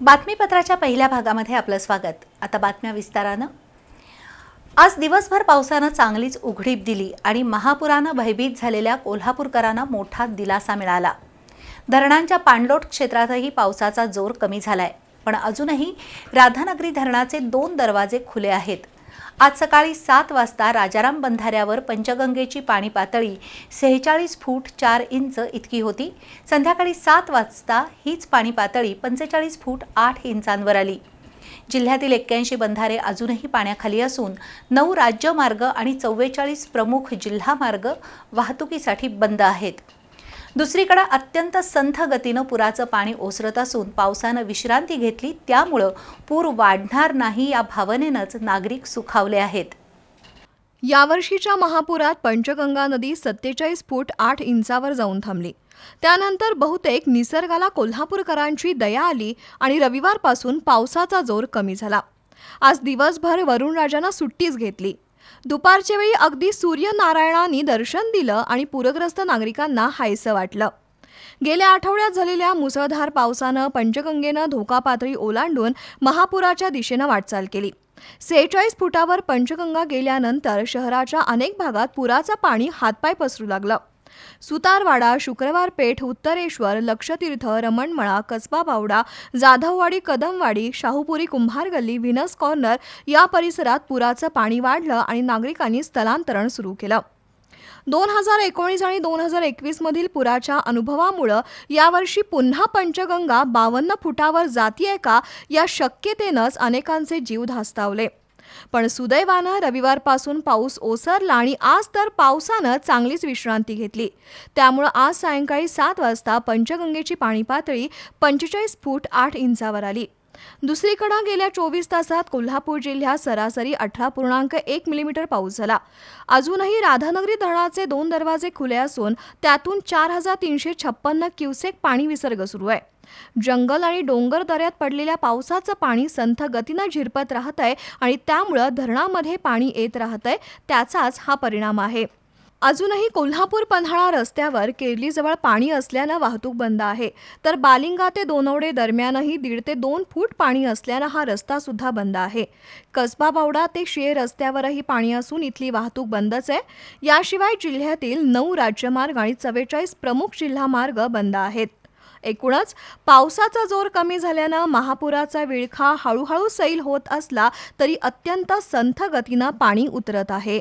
बातमीपत्राच्या पहिल्या भागामध्ये आपलं स्वागत. आता बातम्या विस्तारानं. आज दिवसभर पावसानं चांगलीच उघडीप दिली आणि महापुरानं भयभीत झालेल्या कोल्हापूरकरांना मोठा दिलासा मिळाला. धरणांच्या पाणलोट क्षेत्रातही पावसाचा जोर कमी झालाय. पण अजूनही राधानगरी धरणाचे दोन दरवाजे खुले आहेत. आज सकाळी सात वाजता राजाराम बंधाऱ्यावर पंचगंगेची पाणी पातळी सेहेचाळीस फूट चार इंच इतकी होती. संध्याकाळी सात वाजता हीच पाणी पातळी पंचेचाळीस फूट आठ इंचांवर आली. जिल्ह्यातील एक्क्याऐंशी बंधारे अजूनही पाण्याखाली असून नऊ राज्यमार्ग आणि चव्वेचाळीस प्रमुख जिल्हा मार्ग वाहतुकीसाठी बंद आहेत. दुसरीकडे अत्यंत संथ गतीनं पुराचं पाणी ओसरत असून पावसानं विश्रांती घेतली त्यामुळं पूर वाढणार नाही या भावनेनंच नागरिक सुखावले आहेत. यावर्षीच्या महापुरात पंचगंगा नदी सत्तेचाळीस फूट आठ इंचावर जाऊन थांबली. त्यानंतर बहुतेक निसर्गाला कोल्हापूरकरांची दया आली आणि रविवारपासून पावसाचा जोर कमी झाला. आज दिवसभर वरुणराजानं सुट्टीच घेतली. दुपारच्या वेळी अगदी सूर्यनारायणांनी दर्शन दिलं आणि पूरग्रस्त नागरिकांना हायसं वाटलं. गेल्या आठवड्यात झालेल्या मुसळधार पावसानं पंचगंगेनं धोका पातळी ओलांडून महापुराच्या दिशेनं वाटचाल केली. सेहेचाळीस फुटावर पंचगंगा गेल्यानंतर शहराच्या अनेक भागात पुराचं पाणी हातपाय पसरू लागलं. सुतारवाडा शुक्रवार पेठ उत्तरेश्वर लक्षतीर्थ रमणमळा कसबा बावडा जाधववाडी कदमवाडी शाहूपुरी कुंभार गल्ली व्हिनस कॉर्नर या परिसरात पुराचं पाणी वाढलं आणि नागरिकांनी स्थलांतरण सुरू केलं. दोन हजार एकोणीस आणि दोन हजार एकवीसमधील पुराच्या अनुभवामुळं यावर्षी पुन्हा पंचगंगा बावन्न फुटावर जातीय का या शक्यतेनंच अनेकांचे जीव धास्तावले. पण सुदैवानं रविवारपासून पाऊस ओसरला आणि आज तर पावसानं चांगलीच विश्रांती घेतली. त्यामुळं आज सायंकाळी सात वाजता पंचगंगेची पाणी पातळी पंचेचाळीस फूट आठ इंचावर आली. दुसरीकडं गेल्या चोवीस तासात कोल्हापूर जिल्ह्यात सरासरी अठरा पूर्णांक एक मिलीमीटर पाऊस झाला. अजूनही राधानगरी धरणाचे दोन दरवाजे खुले असून त्यातून चार हजार तीनशे छप्पन्न क्युसेक पाणी विसर्ग सुरू आहे. जंगल आणि डोंगर दऱ्यात पडलेल्या पावसाचं पाणी संथ गतीनं झिरपत राहत आहे आणि त्यामुळं धरणामध्ये पाणी येत राहत आहे त्याचाच हा परिणाम आहे. अजूनही कोल्हापूर पन्हाळा रस्त्यावर केरलीजवळ पाणी असल्यानं वाहतूक बंद आहे. तर बालिंगा ते दोनवडे दरम्यानही दीड ते दोन फूट पाणी असल्यानं हा रस्ता सुद्धा बंद आहे. कसबा बावडा ते शे रस्त्यावरही पाणी असून इथली वाहतूक बंदच आहे. याशिवाय जिल्ह्यातील नऊ राज्यमार्ग आणि चव्वेचाळीस प्रमुख जिल्हा मार्ग बंद आहेत. एकूणच पावसाचा जोर कमी झाल्यानं महापुराचा विळखा हळूहळू सैल होत असला तरी अत्यंत संथ गतीनं पाणी उतरत आहे.